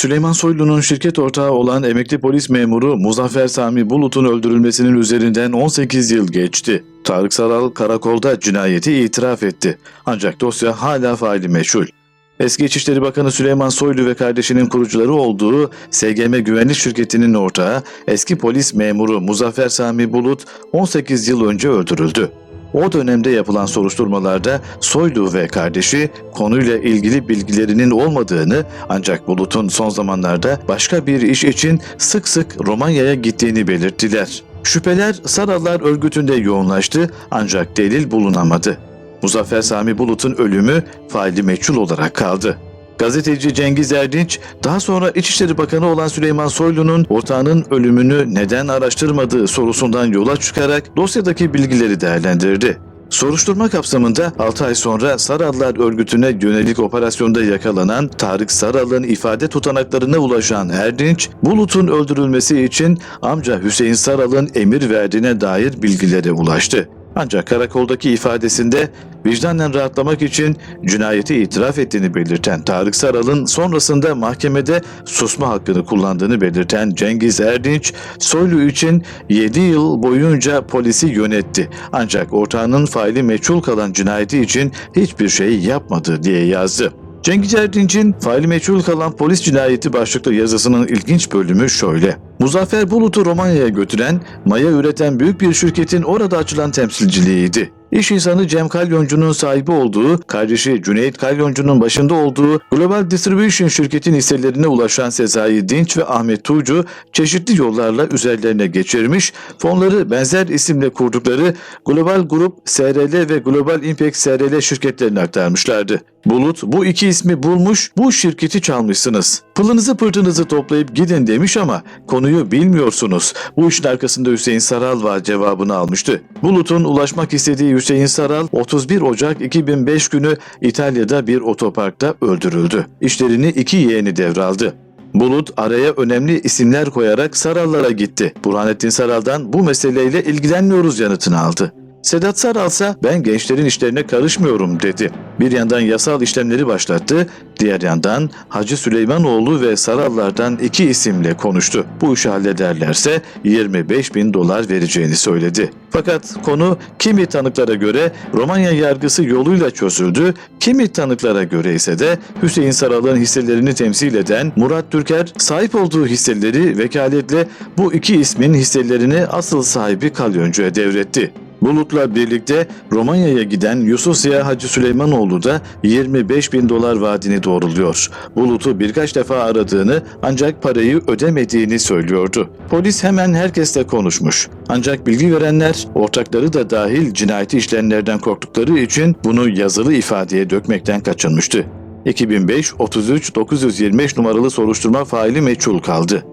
Süleyman Soylu'nun şirket ortağı olan emekli polis memuru Muzaffer Sami Bulut'un öldürülmesinin üzerinden 18 yıl geçti. Tarık Saral karakolda cinayeti itiraf etti. Ancak dosya hala faili meçhul. Eski İçişleri Bakanı Süleyman Soylu ve kardeşinin kurucuları olduğu SGM Güvenlik Şirketi'nin ortağı eski polis memuru Muzaffer Sami Bulut 18 yıl önce öldürüldü. O dönemde yapılan soruşturmalarda Soylu ve kardeşi konuyla ilgili bilgilerinin olmadığını ancak Bulut'un son zamanlarda başka bir iş için sık sık Romanya'ya gittiğini belirttiler. Şüpheler Sarallar örgütünde yoğunlaştı ancak delil bulunamadı. Muzaffer Sami Bulut'un ölümü faili meçhul olarak kaldı. Gazeteci Cengiz Erdinç, daha sonra İçişleri Bakanı olan Süleyman Soylu'nun ortağının ölümünü neden araştırmadığı sorusundan yola çıkarak dosyadaki bilgileri değerlendirdi. Soruşturma kapsamında 6 ay sonra Sarallar örgütüne yönelik operasyonda yakalanan Tarık Saral'ın ifade tutanaklarına ulaşan Erdinç, Bulut'un öldürülmesi için amca Hüseyin Saral'ın emir verdiğine dair bilgilere ulaştı. Ancak karakoldaki ifadesinde vicdanen rahatlamak için cinayeti itiraf ettiğini belirten Tarık Saral'ın sonrasında mahkemede susma hakkını kullandığını belirten Cengiz Erdinç, Soylu için 7 yıl boyunca polisi yönetti. Ancak ortağının faili meçhul kalan cinayeti için hiçbir şey yapmadı diye yazdı. Cengiz Erdinç'in faili meçhul kalan polis cinayeti başlıklı yazısının ilginç bölümü şöyle. Muzaffer Bulut'u Romanya'ya götüren, maya üreten büyük bir şirketin orada açılan temsilciliğiydi. İş insanı Cem Kalyoncu'nun sahibi olduğu, kardeşi Cüneyt Kalyoncu'nun başında olduğu Global Distribution şirketin hisselerine ulaşan Sezai Dinç ve Ahmet Tuğcu çeşitli yollarla üzerlerine geçirmiş, fonları benzer isimle kurdukları Global Grup SRL ve Global Impact SRL şirketlerine aktarmışlardı. Bulut bu iki ismi bulmuş, bu şirketi çalmışsınız. Pılınızı pırtınızı toplayıp gidin demiş ama konuyu bilmiyorsunuz. Bu işin arkasında Hüseyin Saral var cevabını almıştı. Bulut'un ulaşmak istediği Hüseyin Saral 31 Ocak 2005 günü İtalya'da bir otoparkta öldürüldü. İşlerini iki yeğeni devraldı. Bulut araya önemli isimler koyarak Sarallara gitti. Burhanettin Saral'dan bu meseleyle ilgilenmiyoruz yanıtını aldı. Sedat Saral ise ben gençlerin işlerine karışmıyorum dedi. Bir yandan yasal işlemleri başlattı, diğer yandan Hacı Süleymanoğlu ve Sarallardan iki isimle konuştu. Bu işi hallederlerse 25 bin dolar vereceğini söyledi. Fakat konu kimi tanıklara göre Romanya yargısı yoluyla çözüldü, kimi tanıklara göre ise de Hüseyin Saral'ın hisselerini temsil eden Murat Türker sahip olduğu hisseleri vekaletle bu iki ismin hisselerini asıl sahibi Kalyoncu'ya devretti. Bulut'la birlikte Romanya'ya giden Yusuf Ziya Hacı Süleymanoğlu da 25 bin dolar vaadini doğruluyor. Bulut'u birkaç defa aradığını ancak parayı ödemediğini söylüyordu. Polis hemen herkesle konuşmuş. Ancak bilgi verenler ortakları da dahil cinayeti işleyenlerden korktukları için bunu yazılı ifadeye dökmekten kaçınmıştı. 2005 33 925 numaralı soruşturma faili meçhul kaldı.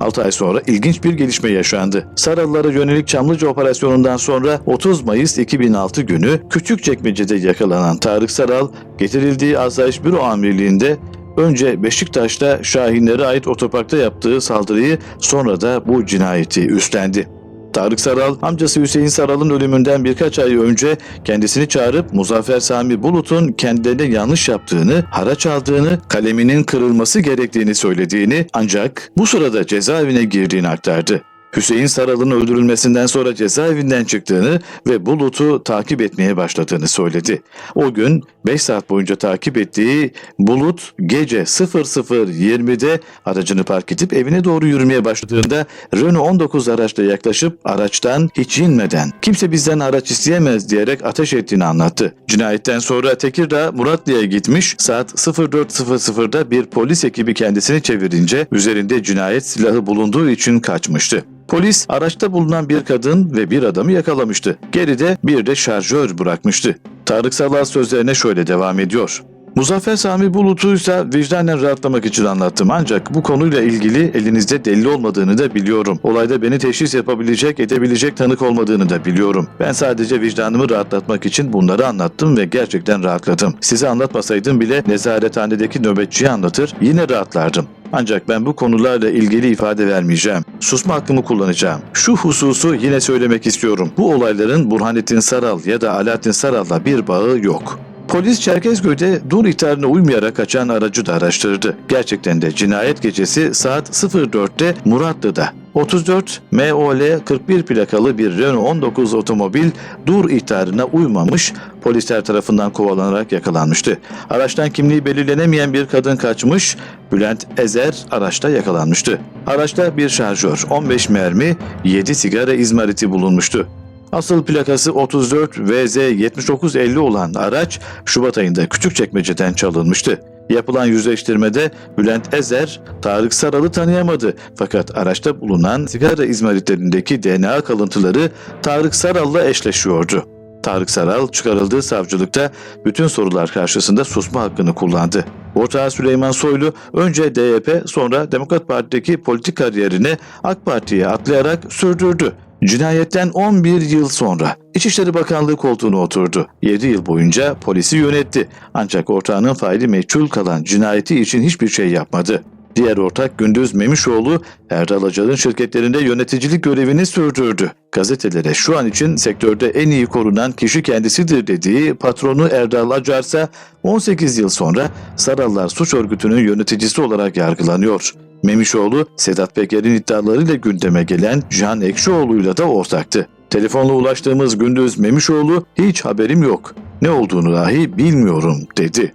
6 ay sonra ilginç bir gelişme yaşandı. Sarallara yönelik Çamlıca operasyonundan sonra 30 Mayıs 2006 günü Küçükçekmece'de yakalanan Tarık Saral getirildiği Asayiş Büro Amirliği'nde önce Beşiktaş'ta Şahinlere ait otoparkta yaptığı saldırıyı sonra da bu cinayeti üstlendi. Tarık Saral, amcası Hüseyin Saral'ın ölümünden birkaç ay önce kendisini çağırıp Muzaffer Sami Bulut'un kendilerine yanlış yaptığını, haraç aldığını, kaleminin kırılması gerektiğini söylediğini ancak bu sırada cezaevine girdiğini aktardı. Hüseyin Saral'ın öldürülmesinden sonra cezaevinden çıktığını ve Bulut'u takip etmeye başladığını söyledi. O gün 5 saat boyunca takip ettiği Bulut gece 00.20'de aracını park edip evine doğru yürümeye başladığında Renault 19 araçla yaklaşıp araçtan hiç inmeden kimse bizden araç isteyemez diyerek ateş ettiğini anlattı. Cinayetten sonra Tekirdağ Muratlı'ya gitmiş saat 04.00'da bir polis ekibi kendisini çevirince üzerinde cinayet silahı bulunduğu için kaçmıştı. Polis araçta bulunan bir kadın ve bir adamı yakalamıştı. Geride bir de şarjör bırakmıştı. Tarık Salah sözlerine şöyle devam ediyor. Muzaffer Sami Bulut'u ise vicdanen rahatlamak için anlattım ancak bu konuyla ilgili elinizde delil olmadığını da biliyorum. Olayda beni teşhis yapabilecek, edebilecek tanık olmadığını da biliyorum. Ben sadece vicdanımı rahatlatmak için bunları anlattım ve gerçekten rahatladım. Size anlatmasaydım bile nezarethanedeki nöbetçiye anlatır, yine rahatlardım. Ancak ben bu konularla ilgili ifade vermeyeceğim. Susma hakkımı kullanacağım. Şu hususu yine söylemek istiyorum. Bu olayların Burhanettin Saral ya da Alaaddin Saral'la bir bağı yok. Polis Çerkezköy'de dur ihtarına uymayarak kaçan aracı da araştırdı. Gerçekten de cinayet gecesi saat 04'te Muratlı'da 34 MOL 41 plakalı bir Renault 19 otomobil dur ihtarına uymamış, polisler tarafından kovalanarak yakalanmıştı. Araçtan kimliği belirlenemeyen bir kadın kaçmış, Bülent Ezer araçta yakalanmıştı. Araçta bir şarjör, 15 mermi, 7 sigara izmariti bulunmuştu. Asıl plakası 34 VZ 7950 olan araç Şubat ayında Küçükçekmece'den çalınmıştı. Yapılan yüzleştirmede Bülent Ezer, Tarık Saral'ı tanıyamadı fakat araçta bulunan sigara izmaritlerindeki DNA kalıntıları Tarık Saral'la eşleşiyordu. Tarık Saral çıkarıldığı savcılıkta bütün sorular karşısında susma hakkını kullandı. Ortağı Süleyman Soylu önce DYP sonra Demokrat Parti'deki politik kariyerini AK Parti'ye atlayarak sürdürdü. Cinayetten 11 yıl sonra İçişleri Bakanlığı koltuğuna oturdu. 7 yıl boyunca polisi yönetti. Ancak ortağının faili meçhul kalan cinayeti için hiçbir şey yapmadı. Diğer ortak Gündüz Memişoğlu, Erdal Acar'ın şirketlerinde yöneticilik görevini sürdürdü. Gazetelere şu an için sektörde en iyi korunan kişi kendisidir dediği patronu Erdal Acar ise 18 yıl sonra Sarallar Suç Örgütü'nün yöneticisi olarak yargılanıyor. Memişoğlu, Sedat Peker'in iddialarıyla gündeme gelen Can Ekşioğlu'yla da ortaktı. Telefonla ulaştığımız Gündüz Memişoğlu hiç haberim yok. Ne olduğunu dahi bilmiyorum dedi.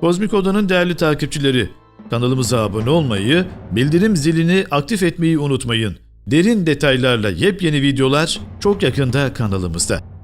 Kozmik Oda'nın değerli takipçileri, kanalımıza abone olmayı, bildirim zilini aktif etmeyi unutmayın. Derin detaylarla yepyeni videolar çok yakında kanalımızda.